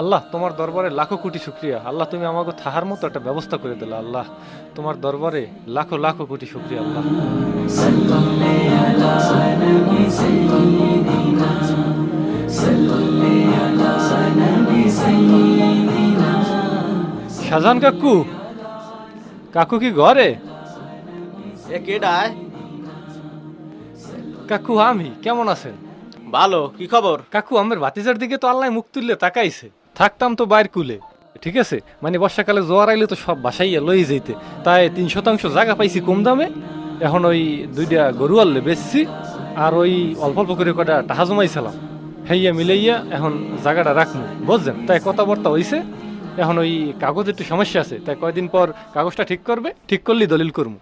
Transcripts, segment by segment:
আল্লাহ তোমার দরবারে লাখো কোটি শুক্রিয়া। আল্লাহ তুমি আমাকে থাহার মতো একটা ব্যবস্থা করে দিলা আল্লাহ। তোমার দরবারে লাখো লাখো কোটি শুক্রিয়া আল্লাহ। শাহজাহান কাকু কাকু কি ঘরে? এ কেডায় কাকু আমি কেমন আছেন? ভালো কি খবর? কাকু আমার ভাতিজার দিকে তো আল্লাহ মুখ তুললে তাকাইছে। থাকতাম তো বাইর কুলে, ঠিক আছে? মানে বর্ষাকালে জোয়ার আইলে তো সব বাসাইয়া লই যাইতে। তাই তিন শতাংশ জায়গা পাইছি কম দামে, এখন ওই দুইটা গরু আনলে বেচছি, আর ওই অল্প অল্প করে কটা টাহা জমাইছিলাম। হেইয়া মিলাইয়া এখন জায়গাটা রাখব বুঝছেন? তাই কথাবার্তা হইছে, এখন ওই কাগজ একটু সমস্যা আছে, তাই কয়দিন পর কাগজটা ঠিক করবে, ঠিক করলেই দলিল করব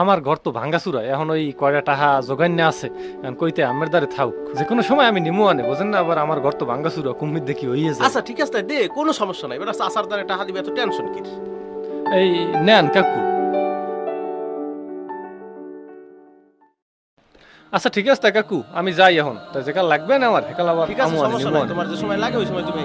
আমার ঘর তো ভাঙ্গাচুরা এখন ওই কয়টা টাহা জোগান্য আছে। এখন কইতে আমের দ্বারে থাক যে কোনো সময় আমি নিমু আনে বোঝেন না? আবার আমার ঘর তো ভাঙ্গাচুরা কুম্মির দেখি হইয়ে যায়। আচ্ছা ঠিক আছে দে কোনো সমস্যা নাই। এবার চাষার দ্বারে টাহা দিবে এত টেনশন কি এই নেন কাকু। আচ্ছা ঠিক আছে কাকু আমি যাই এখন। তা যেকাল লাগবে না আমার হেকাল আবার ঠিক আছে সমস্যা নাই তোমার যে সময় লাগে ওই সময় তুমি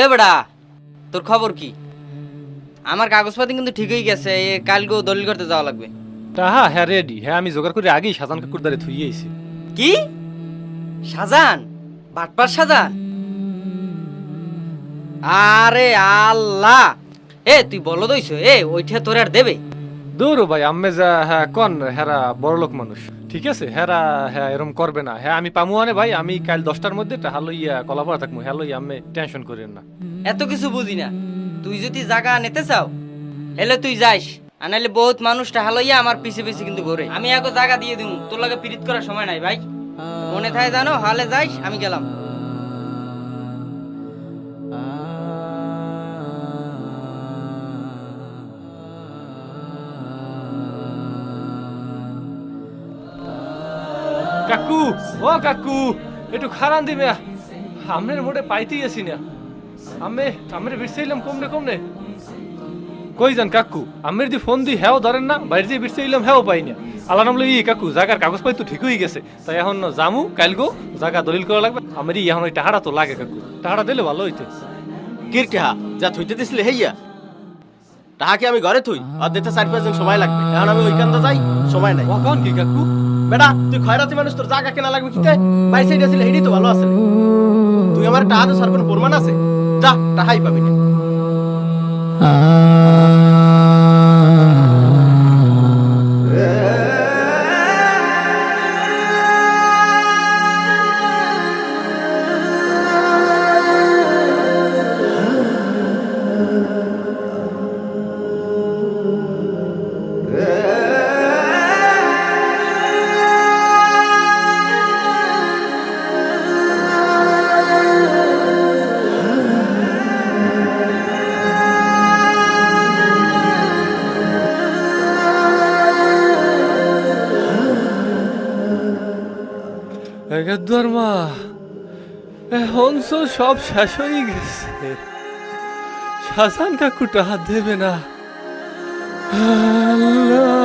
এ বেড়া তোর খবর কি? আমার কাগজপাতি কিন্তু ঠিকই গেছে এ কালকেও দলিল করতে যাওয়া লাগবে। তাহা হ্যাঁ রেডি হ্যাঁ আমি জোগাড় করে আগেই সাজান কাকুর দ্বারে আইছি। কি? সাজান? বাটপার সাজান? আরে আল্লাহ! এ তুই বলো দইছো এ ওইটা তোর আর দেবে? দৌড়ো ভাই যা হ্যাঁ কন, হেরা বড়লোক মানুষ। ঠিক আছে? হেরা হ্যাঁ এরম করবে না। হ্যাঁ আমি পামু আনে ভাই, আমি কাল দশটার মধ্যে লইয়া কলাপাড়া থাকব হ্যাঁ আম্মে টেনশন করেন না। এত কিছু বুঝি না। তুই যদি জায়গা নিতে চাও, হেলে তুই যাইস। আনাইলে বহুত মানুষটা হালইয়া আমার পিছে পিছে কিন্তু ঘুরে। আমি আগে জায়গা দিয়ে দিব তোর লাগে পিরিত করার সময় নাই ভাই। মনে থাকে জানো হালে যাইস, আমি গেলাম। কাকু ও কাকু একটু খারান দিবে আমনের মোটে পাইতেই আছি না। আমি আমরে বিরসাইলাম কমনে কমনে। কই যান কাকু আমের দি ফোন দি হ্যাও ধরেন না বাইরে দিয়ে বিরসাইলাম হ্যাও পাই না। আল্লাহ নাম ই কাকু জাগার কাগজ পাই তো ঠিক হয়ে গেছে। তাই এখন জামু কালগো জাগা দলিল করা লাগবে। আমার ই এখন ওই টাহাটা তো লাগে কাকু। টাহাটা দিলে ভালো হইতে। কির টাহা যা থুইতে দিছিলে হেইয়া। টাহা কি আমি ঘরে থুই? আর দিতে চার পাঁচ দিন সময় লাগবে। এখন আমি ওইখানটা যাই সময় নাই। কখন কি কাকু? বেটা, তুই খয়রাতি মানুষ, তোর জায়গা কেনা লাগবে কিতে? ভাই সাইড আছিল হেডি তো ভালো আছে তুই আমার টাহা তো সার কোনো প্রমাণ আছে? যা, টাহাই পাবি না। এগাদ্দার মা এখন তো সব শেষ হয়ে গেছে। শাসান কাকু হাত দেবে না। আল্লাহ।